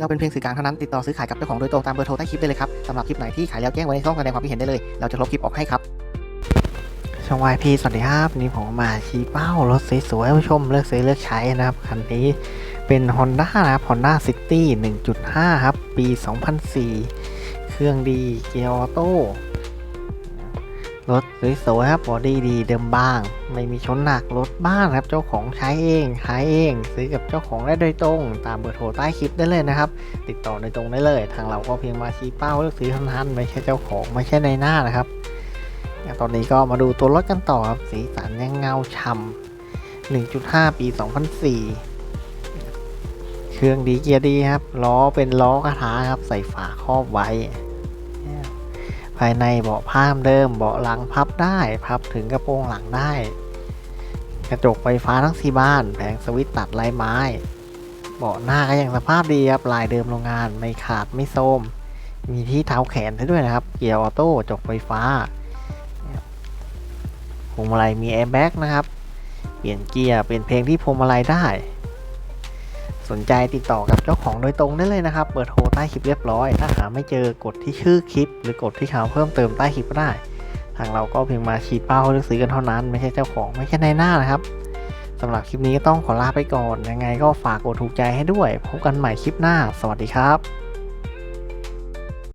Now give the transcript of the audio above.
เราเป็นเพียงสื่อกลางเท่านั้นติดต่อซื้อขายกับเจ้าของโดยตรงตามเบอร์โทรใต้คลิปได้เลยครับสำหรับคลิปไหนที่ขายแล้วแจ้งไว้ในช่องแสดงความคิดเห็นได้เลย เราจะลบคลิปออกให้ครับช่องวายพีสวัสดีครับวันนี้ผมมาชี้เป้ารถสวยๆให้ผู้ชมเลือกซื้อเลือกใช้นะครับคันนี้เป็น Honda นะครับ Honda City 1.5 ครับ ปี 2004 เครื่องดีเกียร์ออโต้ รถสวยๆครับบอดี้ดีเดิมบ้าง ไม่มีชนหนักรถบ้านครับ เจ้าของใช้เองขายเอง ซื้อกับเจ้าของได้โดยตรง ตามเบอร์โทรใต้คลิปได้เลยนะครับ ติดต่อโดยตรงได้เลย ทางเราก็เพียงมาชี้เป้าเลือกซื้อเท่านั้นไม่ใช่เจ้าของไม่ใช่ในหน้านะครับตอนนี้ก็มาดูตัวรถกันต่อครับสีสันยังเงาฉ่ำ1.5 ปี 2004 เครื่องดีเกียร์ดีครับล้อเป็นล้อกระทะครับใส่ฝาครอบไว้ ภายในเบาะผ้าเดิมเบาะหลังพับได้พับถึงกระโปรงหลังได้ กระจกไฟฟ้าทั้งสี่บ้านแผงสวิตตัดลายไม้ เบาะหน้าก็ยังสภาพดีครับลายเดิมโรงงานไม่ขาดไม่โทรมมีที่เท้าแขนให้ด้วยนะครับ เกียร์ออโต้จกไฟฟ้าพวงมาลัยมีแอร์แบ็กนะครับ เปลี่ยนเกียร์เป็นเพลงที่พวงมาลัยได้ สนใจติดต่อกับเจ้าของโดยตรงได้เลยนะครับ เปิดโทรใต้คลิปเรียบร้อย ถ้าหาไม่เจอกดที่ชื่อคลิป หรือกดที่ข่าวเพิ่มเติมใต้คลิปก็ได้ ทางเราก็เพียงมาขีดเป้าเลือกซื้อกันเท่านั้น ไม่ใช่เจ้าของไม่ใช่ในหน้านะครับสำหรับคลิปนี้ก็ต้องขอลาไปก่อน ยังไงก็ฝากกดถูกใจให้ด้วย พบกันใหม่คลิปหน้า สวัสดีครับ